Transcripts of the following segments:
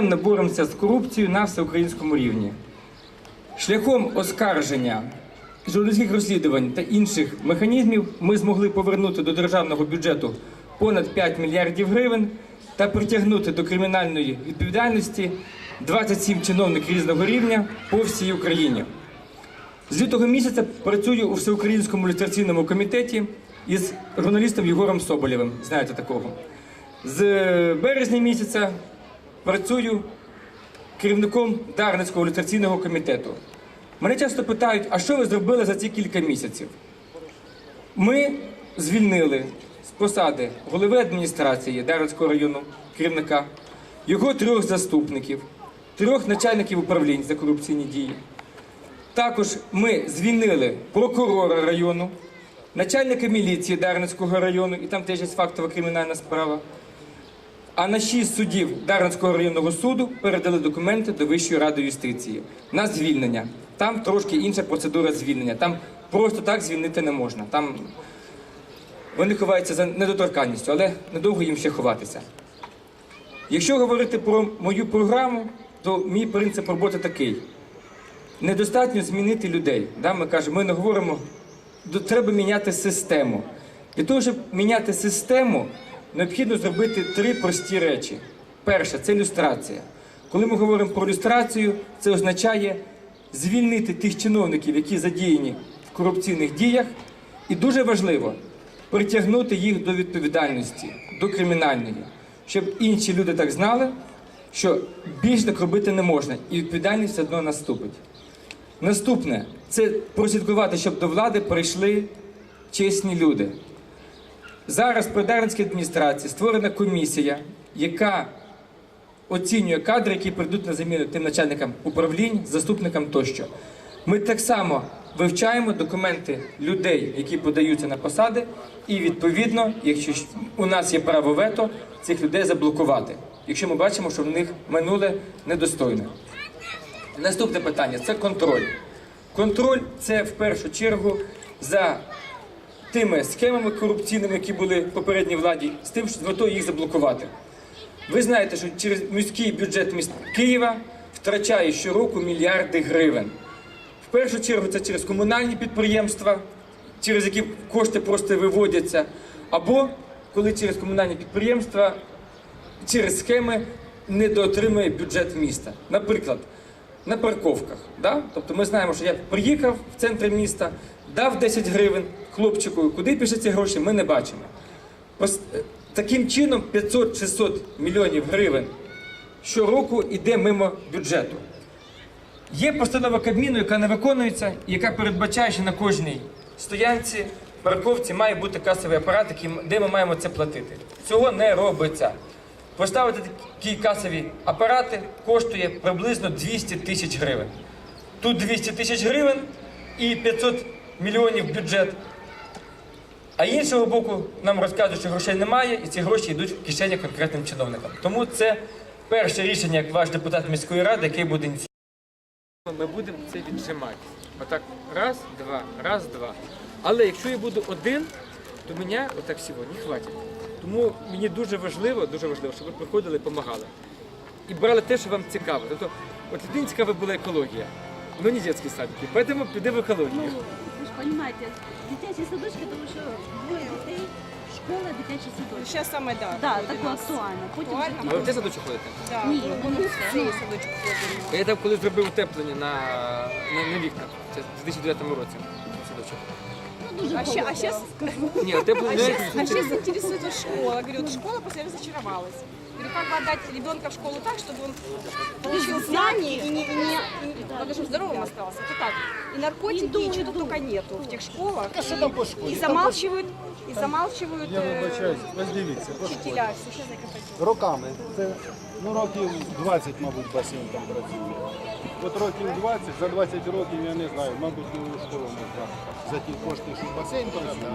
Ми боремося з корупцією на всеукраїнському рівні. Шляхом оскарження журналістських розслідувань та інших механізмів ми змогли повернути до державного бюджету понад 5 мільярдів гривень та притягнути до кримінальної відповідальності 27 чиновників різного рівня по всій Україні. З лютого місяця працюю у всеукраїнському люстраційному комітеті із журналістом Єгором Соболєвим. Знаєте такого. З березня місяця працюю керівником Дарницького люстраційного комітету. Мене часто питають, а що ви зробили за ці кілька місяців? Ми звільнили з посади голови адміністрації Дарницького району керівника, його трьох заступників, трьох начальників управлінь за корупційні дії. Також ми звільнили прокурора району, начальника міліції Дарницького району, і там теж є фактова кримінальна справа. А на шість суддів Дарницького районного суду передали документи до Вищої ради юстиції на звільнення. Там трошки інша процедура звільнення. Там просто так звільнити не можна. Там вони ховаються за недоторканністю, але недовго їм ще ховатися. Якщо говорити про мою програму, то мій принцип роботи такий: недостатньо змінити людей. Ми кажемо, ми не говоримо, треба міняти систему. Для того, щоб міняти систему, необхідно зробити три прості речі. Перше це люстрація. Коли ми говоримо про люстрацію, це означає звільнити тих чиновників, які задіяні в корупційних діях, і дуже важливо притягнути їх до відповідальності, до кримінальної, щоб інші люди так знали, що більше так робити не можна, і відповідальність все одно наступить. Наступне це прослідкувати, щоб до влади прийшли чесні люди. Зараз при Дарницькій адміністрації створена комісія, яка оцінює кадри, які прийдуть на заміну тим начальникам управлінь, заступникам тощо. Ми так само вивчаємо документи людей, які подаються на посади, і відповідно, якщо у нас є право вето, цих людей заблокувати, якщо ми бачимо, що в них минуле недостойне. Наступне питання це контроль. Контроль це в першу чергу за тими схемами корупційними, які були в попередній владі, з тим, що з метою їх заблокувати. Ви знаєте, що через міський бюджет міста Києва втрачає щороку мільярди гривень. В першу чергу це через комунальні підприємства, через які кошти просто виводяться, або коли через комунальні підприємства через схеми недоотримує бюджет міста. Наприклад, на парковках. Да? Тобто ми знаємо, що я приїхав в центр міста, дав 10 гривень хлопчику, куди пішли ці гроші, ми не бачимо. Е, Таким чином 500-600 мільйонів гривень щороку йде мимо бюджету. Є постанова Кабміну, яка не виконується, яка передбачає, що на кожній стоянці, парковці має бути касовий апарат, де ми маємо це платити. Цього не робиться. Поставити такі касові апарати коштує приблизно 200 тисяч гривень. Тут 200 тисяч гривень і 500 мільйонів бюджет. А іншого боку, нам розказують, що грошей немає, і ці гроші йдуть в кишені конкретним чиновникам. Тому це перше рішення, як ваш депутат міської ради, який буде ініціювати. Ми будемо це віджимати. Отак, раз, два, раз, два. Але якщо я буду один, то мене отак всього не хватить. Тому мені дуже важливо, дуже важливо, щоб ви приходили і допомагали. І брали те, що вам цікаво. Тобто, от людині цікава була екологія. Ну не дитячі садики, тому піде в екологію. Ну, розумієте, дитячі садочки, тому що двоє дітей, школа, дитячі садочки. Сейчас самое, да. Так, будет так у нас. актуально. Потім Актуально. А ви в те садочок ходите? Да. Ні, ну, все, всі ну. садочок ходимо. Я там коли зробив утеплення на, на, на вікнах. Це в 2009 році. Садочок. ну, дуже А, ща- а холодно. сейчас, Ні, а сейчас, а сейчас интересует школа. Говорю, вот школа после этого разочаровалась. Говорю, как бы отдать ребенка в школу так, чтобы он получил знания и, не, и, не, и не- надо, чтобы здоровым остался. Это так. И наркотики, и чего только нету в тех школах. И, и замалчивают, и замалчивают Я э, вибачаюсь, ось дивіться, по школі. учителя. Сейчас я как Роками. Це ну, років 20, мабуть, басейн там працює. От років 20, за 20 років я не знаю, мабуть, нову школу можна за ті кошти, що басейн працює.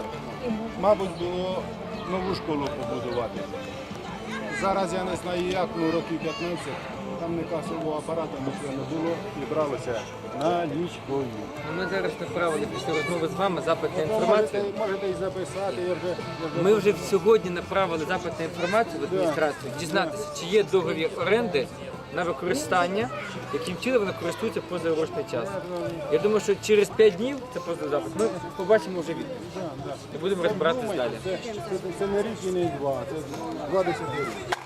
Мабуть, було нову школу побудувати. Зараз я не знаю як, ну років 15, там не касового апарату нічого не було і бралося налічкою. Ми зараз направили після розмови з вами запит на Можете, можете і записати, я вже, я вже Ми вже сьогодні направили запит на інформацію в адміністрацію, дізнатися, чи є договір оренди на використання, яким тілом вони користуються позаурочний час. Я думаю, що через 5 днів це просто запит. Ми побачимо вже відповідь. І будемо розбиратись далі. Це, не рік і не два, це два десятиліття.